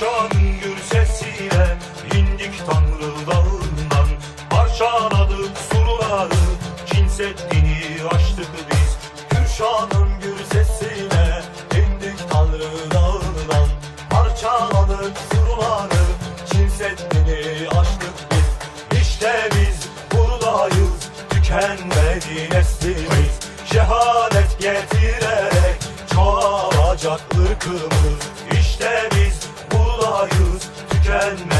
Şahın gür sesiyle indik Tanrı dağından Parçaladık surları Çin Seddi'ni aştık biz. Kürşad'ın gür sesiyle indik Tanrı dağından Parçaladık surları Çin Seddi'ni aştık biz. İşte biz buradayız Tükenmedi neslimiz. Şehadet getirerek çoğalacak ırkımız. judgment.